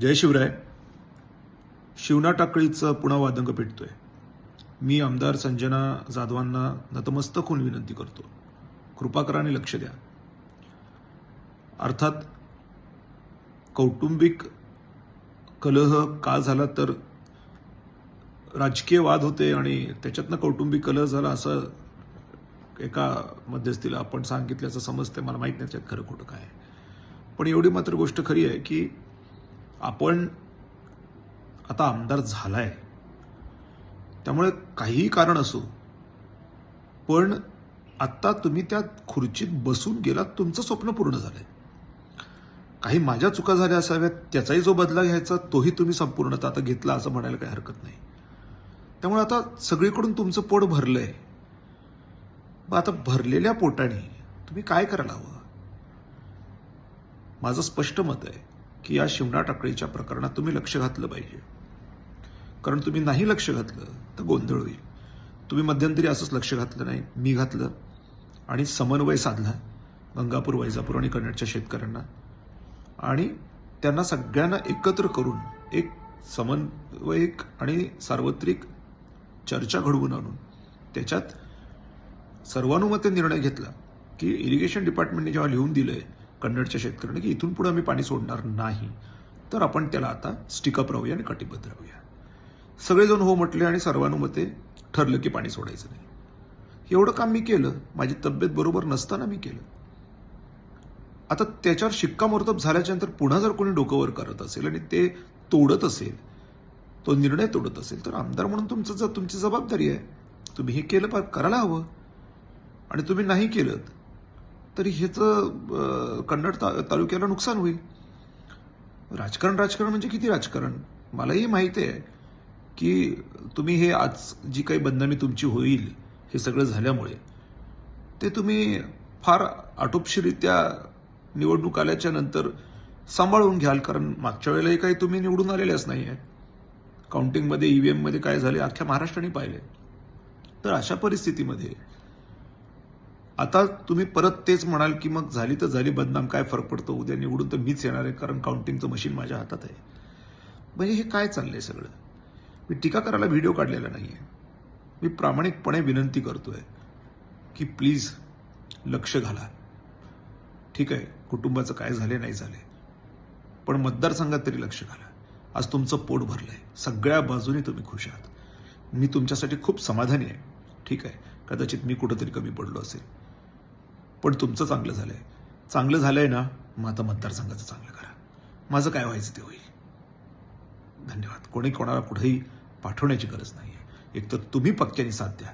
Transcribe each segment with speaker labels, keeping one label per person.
Speaker 1: जय शिवराय. शिवना टाकळीचं पुन्हा वादंग पेटतोय. मी आमदार संजना जाधवांना नतमस्तक होऊन विनंती करतो. कृपा करा आणि लक्ष द्या. अर्थात कौटुंबिक कलह का झाला तर राजकीय वाद होते आणि त्याच्यातनं कौटुंबिक कलह झाला असं एका मध्यस्थीला आपण सांगितल्याचं समजते मला माहीत नाही त्यात खरं खोटं काय आहे. पण एवढी मात्र गोष्ट खरी आहे की आपण आता आमदार झालाय. त्यामुळे काहीही कारण असो पण आत्ता तुम्ही त्या खुर्चीत बसून गेलात तुमचं स्वप्न पूर्ण झालंय. काही माझ्या चुका झाल्या असाव्यात त्याचाही जो बदला घ्यायचा तोही तुम्ही संपूर्णतः आता घेतला असं म्हणायला काही हरकत नाही. त्यामुळे आता सगळीकडून तुमचं पोट भरलंय. मग आता भरलेल्या पोटाने तुम्ही काय करायला हवं? माझं स्पष्ट मत आहे की या शिवना टाकळीच्या प्रकरणात तुम्ही लक्ष घातलं पाहिजे. कारण तुम्ही नाही लक्ष घातलं तर गोंधळ होईल. तुम्ही मध्यंतरी असंच लक्ष घातलं नाही मी घातलं. आणि समन्वय साधला गंगापूर वैजापूर आणि कन्नडच्या शेतकऱ्यांना. आणि त्यांना सगळ्यांना एकत्र करून एक समन्वयक आणि सार्वत्रिक चर्चा घडवून आणून त्याच्यात सर्वानुमते निर्णय घेतला की इरिगेशन डिपार्टमेंटने जेव्हा लिहून दिलं आहे कन्नडच्या शेतकऱ्यांनी की इथून पुढे आम्ही पाणी सोडणार नाही. तर आपण त्याला आता स्टिकअप राहूया आणि कटिबद्ध राहूया. सगळेजण हो म्हटले आणि सर्वानुमते ठरलं की पाणी सोडायचं नाही. एवढं काम मी केलं. माझी तब्येत बरोबर नसताना मी केलं. आता त्याच्यावर शिक्कामोर्तब झाल्याच्यानंतर पुन्हा जर कोणी डोकंवर करत असेल आणि ते तोडत असेल तो निर्णय तोडत असेल तर आमदार म्हणून तुमचं जर तुमची जबाबदारी आहे. तुम्ही हे केलं पा- करायला हवं. आणि तुम्ही नाही केलं तरी ह्याचं कन्नड ता- तालुक्याला नुकसान होईल. राजकारण राजकारण म्हणजे किती राजकारण? मलाही माहिती आहे की तुम्ही हे आज जी काही बदनामी तुमची होईल हे सगळं झाल्यामुळे ते तुम्ही फार आटोपशीरित्या निवडणूक आल्याच्यानंतर सांभाळून घ्याल कारण मागच्या वेळेलाही काही तुम्ही निवडून आलेलेच नाही आहे काउंटिंगमध्ये ईव्हीएम एममध्ये काय झाले अख्ख्या महाराष्ट्राने पाहिले. तर अशा परिस्थितीमध्ये आता तुम्ही परत तेच म्हणाल की मग झाली तर झाली बदनाम काय फरक पडतो? उद्या निवडून तर मीच येणार आहे कारण काउंटिंगचं मशीन माझ्या हातात आहे. म्हणजे हे काय चाललंय सगळं? मी टीका करायला व्हिडिओ काढलेला नाही आहे मी प्रामाणिकपणे विनंती करतोय की प्लीज लक्ष घाला. ठीक आहे कुटुंबाचं काय झाले नाही झाले. पण मतदारसंघात तरी लक्ष घाला. आज तुमचं पोट भरलंय. सगळ्या बाजूने तुम्ही खुश आहात. मी तुमच्यासाठी खूप समाधानी आहे. ठीक आहे कदाचित मी कुठंतरी कमी पडलो असेल. पण तुमचं चांगलं झालं आहे चांगलं झालं आहे ना मग आता मतदारसंघाचं चांगलं करा. माझं काय व्हायचं ते होईल. धन्यवाद. कोणी कोणाला कुठेही पाठवण्याची गरज नाही आहे एकतर तुम्ही पक्क्याने साथ द्या.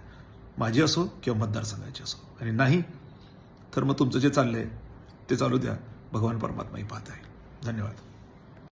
Speaker 1: माझी असो किंवा मतदारसंघाची असो. आणि नाही तर मग तुमचं जे चाललं आहे ते चालू द्या. भगवान परमात्माही पाहत आहे. धन्यवाद.